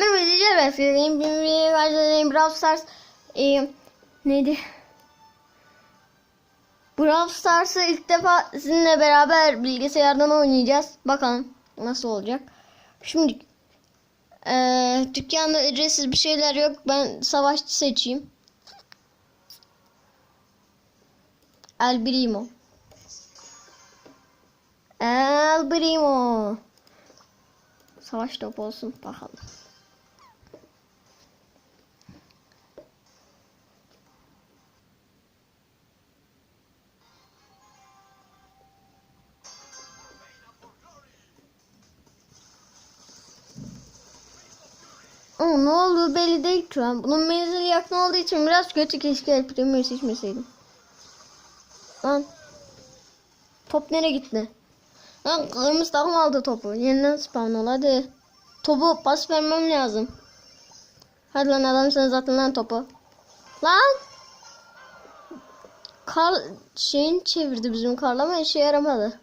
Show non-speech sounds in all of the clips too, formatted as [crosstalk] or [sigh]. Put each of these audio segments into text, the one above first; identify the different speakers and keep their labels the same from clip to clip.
Speaker 1: Merhaba izleyiciler ben Fidel'in bir karşılayayım Brawl Stars e, neydi? Brawl Stars'ı ilk defa sizinle beraber bilgisayardan oynayacağız. Bakalım nasıl olacak. Şimdi e, dükkanda ücretsiz bir şeyler yok. Ben savaşçı seçeyim. El Primo. El Primo. Savaş topu olsun bakalım. Ama ne olduğu belli değil şu an. Bunun menzili yakın olduğu için biraz kötü keşke El Primo'yu seçmeseydim. Lan. Top nereye gitti? Lan kırmızı takım aldı topu. Yeniden spawn ol hadi. Topu pas vermem lazım. Hadi lan adam sen zaten lan topu. Lan. Kar şeyin çevirdi bizim karla ama işe yaramadı.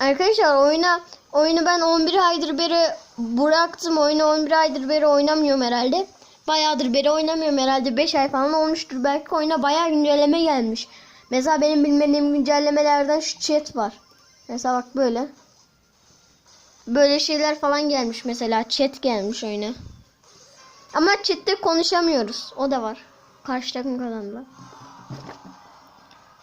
Speaker 1: Arkadaşlar oyuna oyunu ben 11 aydır beri bıraktım. Oyunu 11 aydır beri oynamıyorum herhalde. Bayağıdır beri oynamıyorum herhalde. 5 ay falan olmuştur. Belki oyuna bayağı güncelleme gelmiş. Mesela benim bilmediğim güncellemelerden şu chat var. Mesela bak böyle. Böyle şeyler falan gelmiş mesela. Chat gelmiş oyuna. Ama chatte konuşamıyoruz. O da var. Karşı takım kazandı.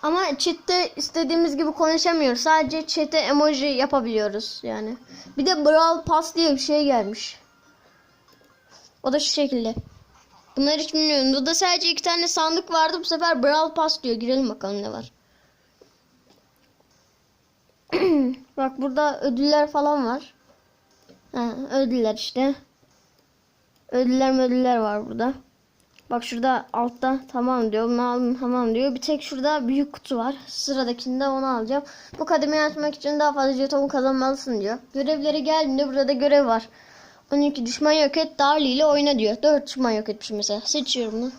Speaker 1: Ama chatte istediğimiz gibi konuşamıyoruz. Sadece chat'e emoji yapabiliyoruz yani. Bir de Brawl Pass diye bir şey gelmiş. O da şu şekilde. Bunları hiç bilmiyorum. Burada sadece iki tane sandık vardı. Bu sefer Brawl Pass diyor. Girelim bakalım ne var. [clears throat] Bak burada ödüller falan var. Ha, ödüller işte. Ödüller ödüller var burada. Bak şurada altta tamam diyor. Bunu aldım tamam diyor. Bir tek şurada büyük kutu var. Sıradakinde onu alacağım. Bu kademeyi açmak için daha fazla jeton kazanmalısın diyor. Görevlere geldiğinde burada görev var. 12 düşman yok et Darli ile oyna diyor. 4 düşman yok etmişim mesela. Seçiyorum bunu.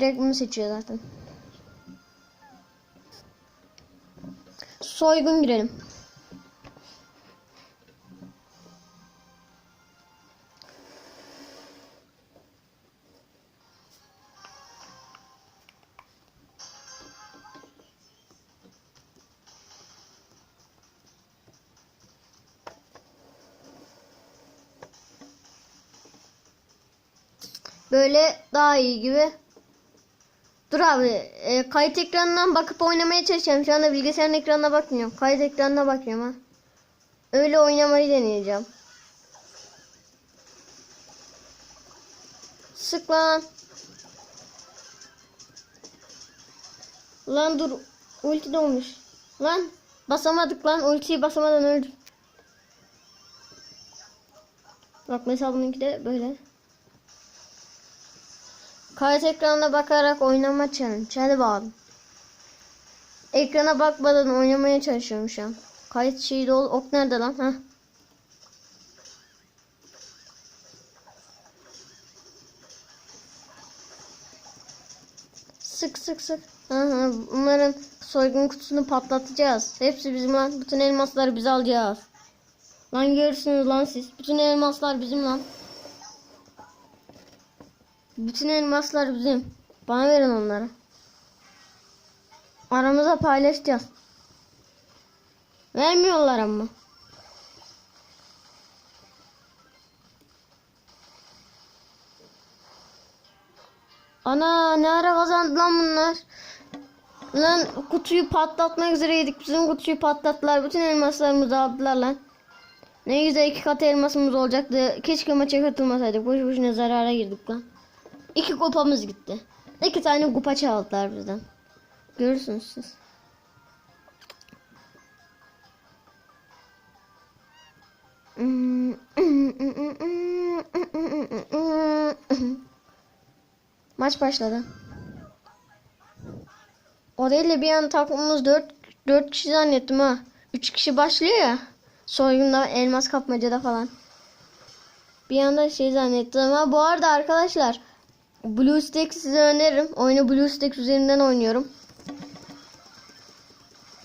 Speaker 1: Direkt bunu seçiyor zaten. Soygun girelim. Böyle daha iyi gibi. Dur abi e, kayıt ekranından bakıp oynamaya çalışacağım. Şu anda bilgisayarın ekranına bakmıyorum. Kayıt ekranına bakıyorum ha. Öyle oynamayı deneyeceğim. Sık lan. Lan dur. Ulti dolmuş. Lan basamadık lan. Ultiyi basamadan öldüm. Bak mesela bununki de böyle. Kayıt ekranına bakarak oynama challenge. Hadi bakalım. Ekrana bakmadan oynamaya çalışıyorum şu an. Kayıt şeyi dolu. Ok nerede lan? Heh. Sık sık sık. Hı hı. Bunların soygun kutusunu patlatacağız. Hepsi bizim lan. Bütün elmasları biz alacağız. Lan görürsünüz lan siz. Bütün elmaslar bizim lan. Bütün elmaslar bizim. Bana verin onları. Aramıza paylaşacağız. Vermiyorlar ama. Ana ne ara kazandı lan bunlar? Lan kutuyu patlatmak üzereydik. Bizim kutuyu patlattılar. Bütün elmaslarımızı aldılar lan. Ne güzel iki kat elmasımız olacaktı. Keşke maça katılmasaydık. Boş boşuna zarara girdik lan. İki kupamız gitti. İki tane kupa çaldılar bizden. Görürsünüz siz. [laughs] Maç başladı. O değil de bir an takımımız 4 4 kişi zannettim ha. 3 kişi başlıyor ya. Soygunda elmas kapmacada falan. Bir anda şey zannettim ama bu arada arkadaşlar BlueStacks size öneririm. Oyunu BlueStacks üzerinden oynuyorum.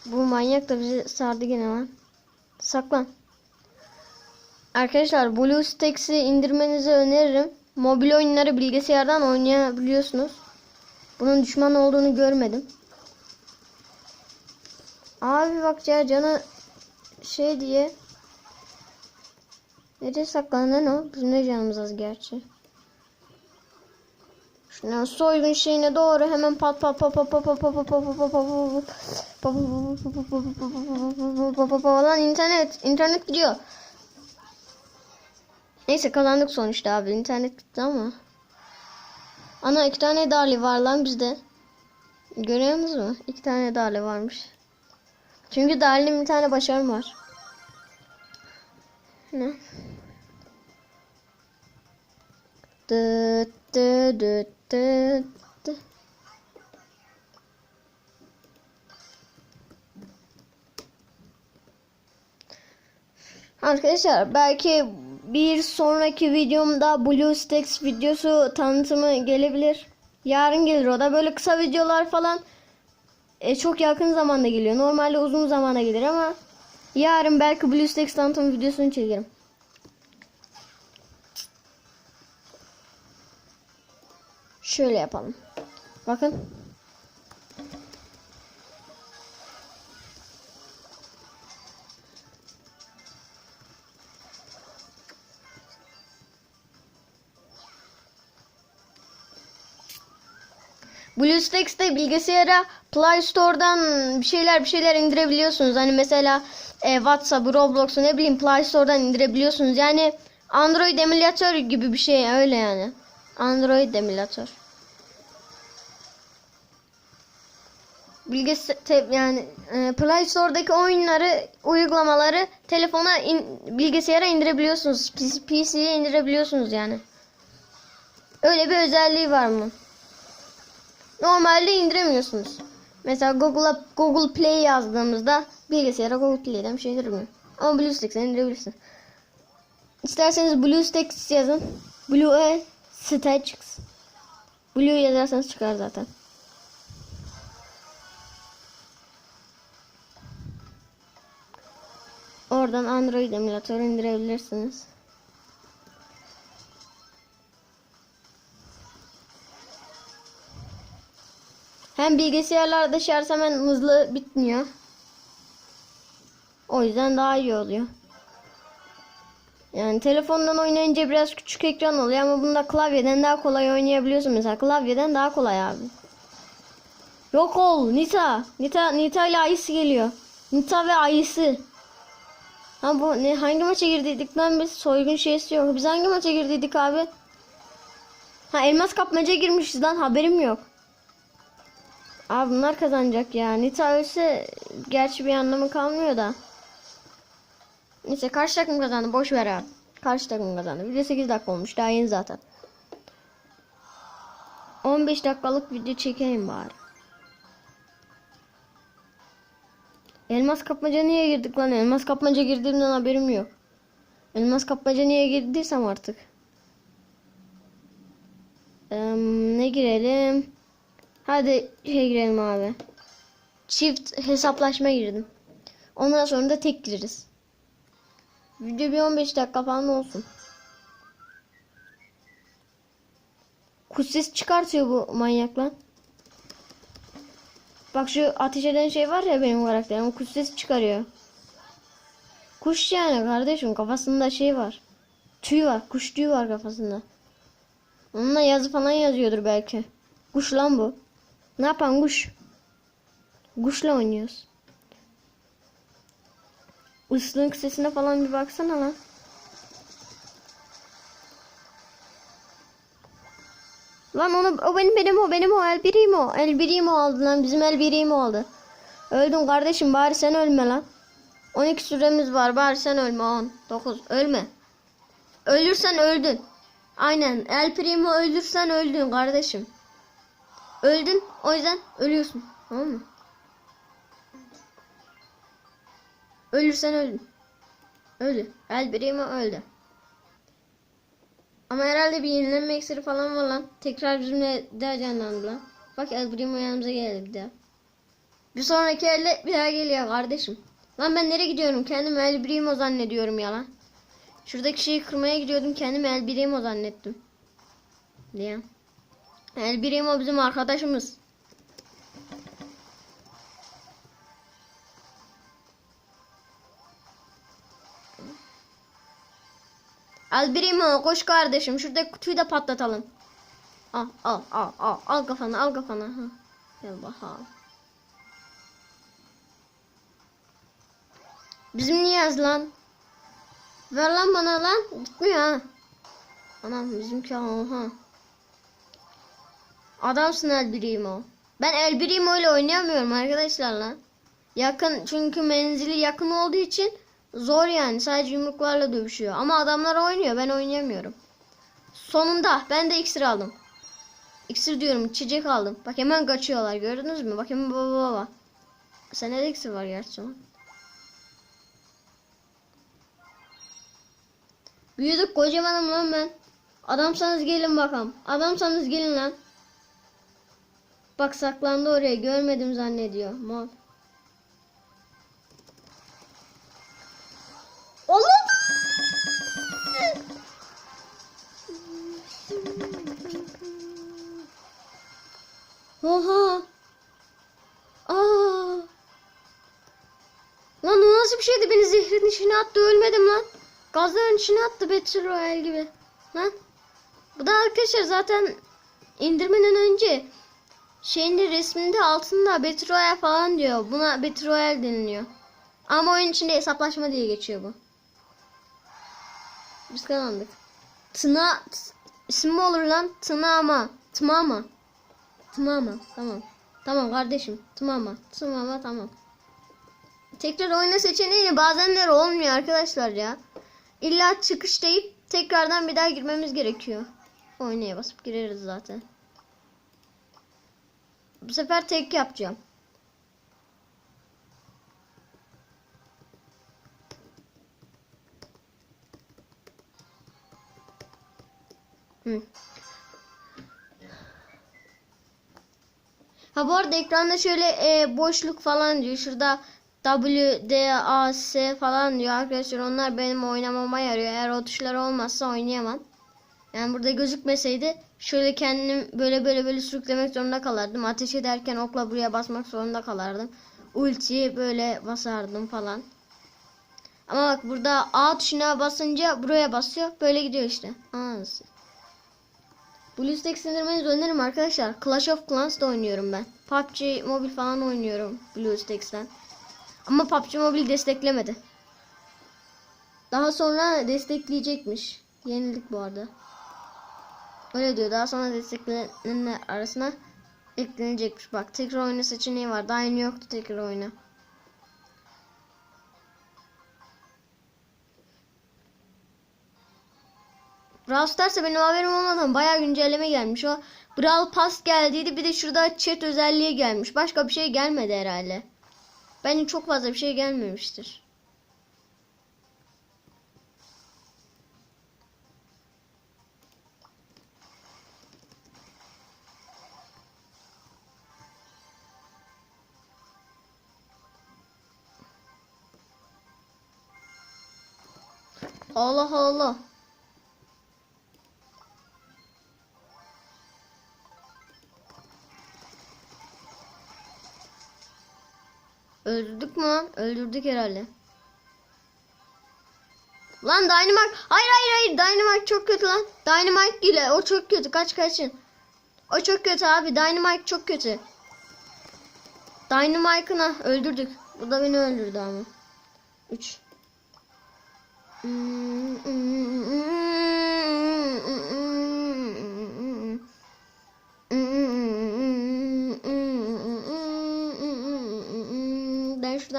Speaker 1: Bu manyak da bizi sardı gene lan. Saklan. Arkadaşlar BlueStacks'i indirmenizi öneririm. Mobil oyunları bilgisayardan oynayabiliyorsunuz. Bunun düşman olduğunu görmedim. Abi bak ya canı şey diye Nereye saklandın o? Bizim de canımız az gerçi. Şuna soygun şeyine doğru hemen pat pat pat pat pat pat pat pat pat pat pat pat pat lan internet internet gidiyor. Neyse kazandık sonuçta abi internet gitti ama. Ana iki tane dali var lan bizde. Görüyor musunuz? İki tane dali varmış. Çünkü dalinin bir tane başarım var. Ne? Dı dı dı dı dı. Arkadaşlar belki bir sonraki videomda BlueStacks videosu tanıtımı gelebilir. Yarın gelir o da böyle kısa videolar falan e, çok yakın zamanda geliyor. Normalde uzun zamanda gelir ama yarın belki BlueStacks tanıtım videosunu çekerim. Şöyle yapalım. Bakın. BlueStacks'te bilgisayara Play Store'dan bir şeyler bir şeyler indirebiliyorsunuz. Hani mesela e, WhatsApp'ı, Roblox'u ne bileyim Play Store'dan indirebiliyorsunuz. Yani Android emülatör gibi bir şey öyle yani. Android emülatör. Bilgisayar yani e, Play Store'daki oyunları, uygulamaları telefona in, bilgisayara indirebiliyorsunuz. PC- PC'ye indirebiliyorsunuz yani. Öyle bir özelliği var mı? Normalde indiremiyorsunuz. Mesela Google'a Google Play yazdığımızda bilgisayara Google Play'den bir şey indirmiyor. Ama BlueStacks'e indirebilirsiniz. İsterseniz BlueStacks yazın. Blue Stacks. Blue yazarsanız çıkar zaten. Oradan Android emülatörü indirebilirsiniz. Hem bilgisayarlarda şarj hemen hızlı bitmiyor. O yüzden daha iyi oluyor. Yani telefondan oynayınca biraz küçük ekran oluyor ama bunda klavyeden daha kolay oynayabiliyorsun mesela. Klavyeden daha kolay abi. Yok ol Nita. Nita Nita ile Ayısı geliyor. Nita ve Ayısı. Ha bu ne hangi maça girdiydik lan biz? Soygun şeysi yok. Biz hangi maça girdiydik abi? Ha elmas kapmaca girmişiz lan haberim yok. Abi bunlar kazanacak ya. Nita ölse gerçi bir anlamı kalmıyor da. Neyse karşı takım kazandı. Boş ver abi. Karşı takım kazandı. Video 8 dakika olmuş. Daha yeni zaten. 15 dakikalık video çekeyim bari. Elmas kapmaca niye girdik lan? Elmas kapmaca girdiğimden haberim yok. Elmas kapmaca niye girdiysem artık. Eee, ne girelim? Hadi şey girelim abi. Çift hesaplaşma girdim. Ondan sonra da tek gireriz. Video bir 15 dakika falan olsun. Kuş ses çıkartıyor bu manyak lan. Bak şu ateş eden şey var ya benim karakterim. Kuş ses çıkarıyor. Kuş yani kardeşim kafasında şey var. Tüy var. Kuş tüyü var kafasında. Onunla yazı falan yazıyordur belki. Kuş lan bu. Ne yapan kuş? Kuşla oynuyoruz. Islığın sesine falan bir baksana lan. Lan onu o benim benim o benim o el biriyim o. El biriyim o aldı lan bizim el biriyim oldu. Öldün kardeşim bari sen ölme lan. 12 süremiz var bari sen ölme 10 9 ölme. Ölürsen öldün. Aynen El Primo öldürsen öldün kardeşim. Öldün o yüzden ölüyorsun. Tamam mı? Ölürsen öldün. Öldü. El Primo öldü. Ama herhalde bir yenilenme iksiri falan var lan. Tekrar bizimle daha canlandı lan. Bak El Primo yanımıza geldi bir daha. Bir sonraki elle bir daha geliyor kardeşim. Lan ben nereye gidiyorum? Kendimi El Primo zannediyorum ya lan. Şuradaki şeyi kırmaya gidiyordum. Kendimi El Birimo zannettim. Diye. El Birimo bizim arkadaşımız. El Birimo koş kardeşim. Şuradaki kutuyu da patlatalım. Al al al al. Al kafana al kafana. Ha. Gel bakalım. Bizim niye yaz lan? Ver lan bana lan. Gitmiyor ha. Anam bizimki oha. Adamsın El Primo. Ben El Primo ile oynayamıyorum arkadaşlar lan. Yakın çünkü menzili yakın olduğu için zor yani. Sadece yumruklarla dövüşüyor. Ama adamlar oynuyor. Ben oynayamıyorum. Sonunda ben de iksir aldım. İksir diyorum içecek aldım. Bak hemen kaçıyorlar gördünüz mü? Bak hemen baba baba. Sende de iksir var gerçi. Büyüdük kocamanım lan ben. Adamsanız gelin bakalım. Adamsanız gelin lan. Bak saklandı oraya görmedim zannediyor. Mal. Oha! Aa! Lan o nasıl bir şeydi? Beni zehrin içine attı. Ölmedim lan. Gazların içine attı Battle Royale gibi. Lan. Bu da arkadaşlar zaten indirmeden önce şeyin de resminde altında Battle Royale falan diyor. Buna Battle Royale deniliyor. Ama oyun içinde hesaplaşma diye geçiyor bu. Biz kazandık. Tına isim mi olur lan? Tınama. Tımama. Tımama. Tamam. Tamam kardeşim. Tımama. Tımama tamam. Tekrar oyna seçeneğiyle bazenleri olmuyor arkadaşlar ya. İlla çıkış deyip tekrardan bir daha girmemiz gerekiyor. Oynaya basıp gireriz zaten. Bu sefer tek yapacağım. Hı. Ha bu arada ekranda şöyle e, boşluk falan diyor. Şurada W, D, A, S falan diyor arkadaşlar. Onlar benim oynamama yarıyor. Eğer o tuşlar olmazsa oynayamam. Yani burada gözükmeseydi şöyle kendim böyle böyle böyle sürüklemek zorunda kalırdım. Ateş ederken okla buraya basmak zorunda kalırdım. Ultiyi böyle basardım falan. Ama bak burada A tuşuna basınca buraya basıyor. Böyle gidiyor işte. Anladınız. BlueStacks indirmenizi öneririm arkadaşlar. Clash of Clans'da oynuyorum ben. PUBG Mobile falan oynuyorum BlueStacks'ten. Ama PUBG Mobile desteklemedi. Daha sonra destekleyecekmiş. Yenilik bu arada. Öyle diyor. Daha sonra desteklenenler arasına eklenecekmiş. Bak tekrar oyna seçeneği var. Daha yeni yoktu tekrar oyna. Brawl Stars'a benim haberim olmadan bayağı güncelleme gelmiş. O Brawl Pass geldiydi. Bir de şurada chat özelliği gelmiş. Başka bir şey gelmedi herhalde. Bence çok fazla bir şey gelmemiştir. Allah Allah. Öldürdük mü? Öldürdük herhalde. Lan Dynamite. Hayır hayır hayır. Dynamite çok kötü lan. Dynamite ile o çok kötü. Kaç kaçın. O çok kötü abi. Dynamite çok kötü. Dynamite'ını öldürdük. Bu da beni öldürdü ama. 3. Ben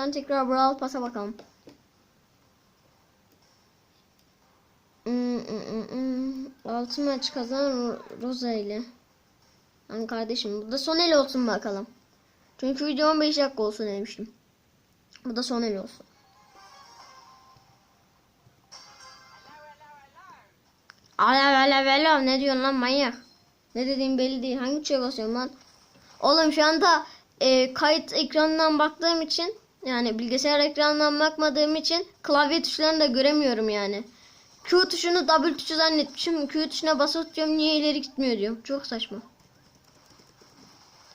Speaker 1: şuradan tekrar Brawl Pass'a bakalım. Altı maç kazanan Rosa ile. Hani kardeşim bu da son el olsun bakalım. Çünkü video 15 dakika olsun demiştim. Bu da son el olsun. Alev alev alev ne diyorsun lan manyak? Ne dediğim belli değil. Hangi tuşa basıyorum lan? Oğlum şu anda e, kayıt ekranından baktığım için yani bilgisayar ekranından bakmadığım için klavye tuşlarını da göremiyorum yani. Q tuşunu W tuşu zannetmişim. Q tuşuna basıp tutuyorum niye ileri gitmiyor diyorum. Çok saçma.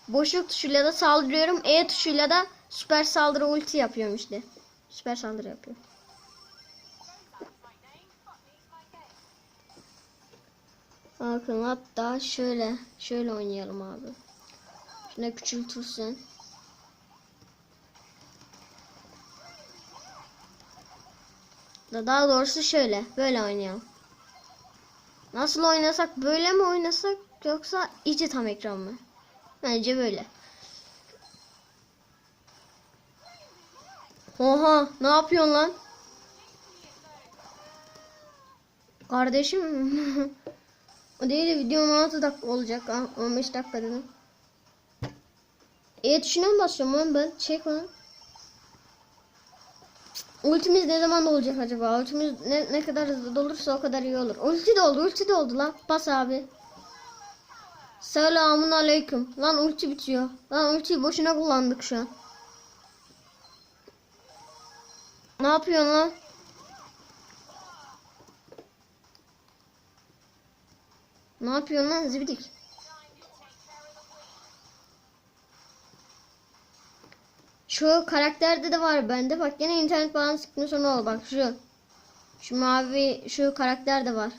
Speaker 1: Boşluk tuşuyla da saldırıyorum. E tuşuyla da süper saldırı ulti yapıyorum işte. Süper saldırı yapıyorum. Bakın hatta şöyle şöyle oynayalım abi. Şuna küçültürsen. Da daha doğrusu şöyle böyle oynayalım. Nasıl oynasak böyle mi oynasak yoksa içi tam ekran mı? Bence böyle. Oha ne yapıyorsun lan? Kardeşim [laughs] o değil de video 16 dakika olacak ha 15 dakika dedim. E tuşuna mı basıyorum ben? Çek lan. Ultimiz ne zaman olacak acaba? Ultimiz ne, ne kadar hızlı dolursa o kadar iyi olur. Ulti doldu, ulti doldu lan. Bas abi. Selamun aleyküm. Lan ulti bitiyor. Lan ultiyi boşuna kullandık şu an. Ne yapıyorsun lan? Ne yapıyorsun lan zibidik? Şu karakterde de var bende. Bak yine internet bağlantısı sıkma sonra ol. Bak şu. Şu mavi şu karakter de var.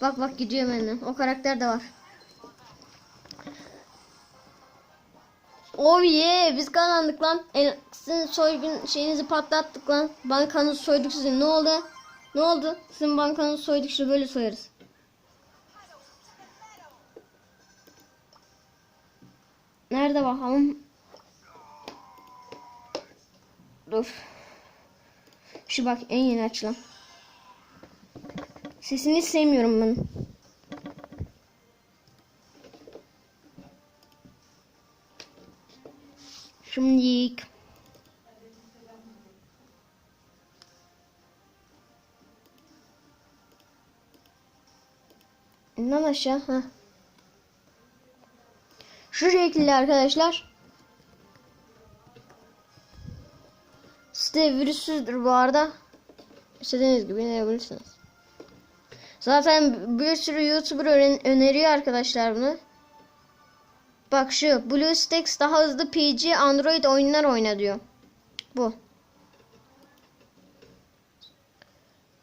Speaker 1: Bak bak gidiyor benden. O karakter de var. Oh yeah biz kazandık lan. El, sizin soygun şeyinizi patlattık lan. Bankanızı soyduk sizin. Ne oldu? Ne oldu? Sizin bankanızı soyduk işte böyle soyarız. Nerede bakalım? Dur. Şu bak en yeni açılan. Sesini sevmiyorum ben. Şimdi İnden aşağı. ha. Şu şekilde arkadaşlar. Site virüsüzdür bu arada. İstediğiniz gibi deneyebilirsiniz. Zaten bir sürü YouTuber öneriyor arkadaşlar bunu. Bak şu BlueStacks daha hızlı PG Android oyunlar oyna diyor. Bu.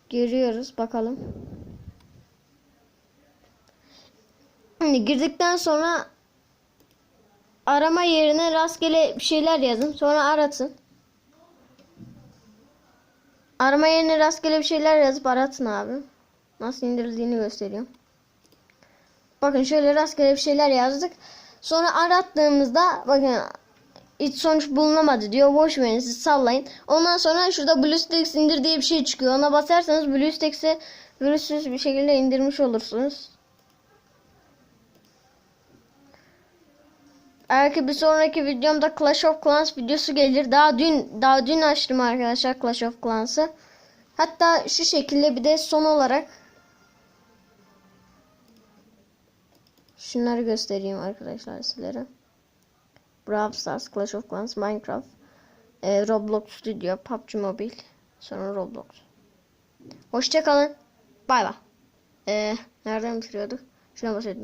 Speaker 1: Giriyoruz bakalım. Şimdi girdikten sonra arama yerine rastgele bir şeyler yazın. Sonra aratın. Arama yerine rastgele bir şeyler yazıp aratın abi. Nasıl indirildiğini gösteriyorum. Bakın şöyle rastgele bir şeyler yazdık. Sonra arattığımızda bakın hiç sonuç bulunamadı diyor. Boş verin siz sallayın. Ondan sonra şurada BlueStacks indir diye bir şey çıkıyor. Ona basarsanız BlueStacks'i virüsüz bir şekilde indirmiş olursunuz. Belki bir sonraki videomda Clash of Clans videosu gelir. Daha dün daha dün açtım arkadaşlar Clash of Clans'ı. Hatta şu şekilde bir de son olarak şunları göstereyim arkadaşlar sizlere. Brawl Stars, Clash of Clans, Minecraft, e, Roblox Studio, PUBG Mobile, sonra Roblox. Hoşçakalın. Bay bay. E, nereden bitiriyorduk? Şuna basıyordum.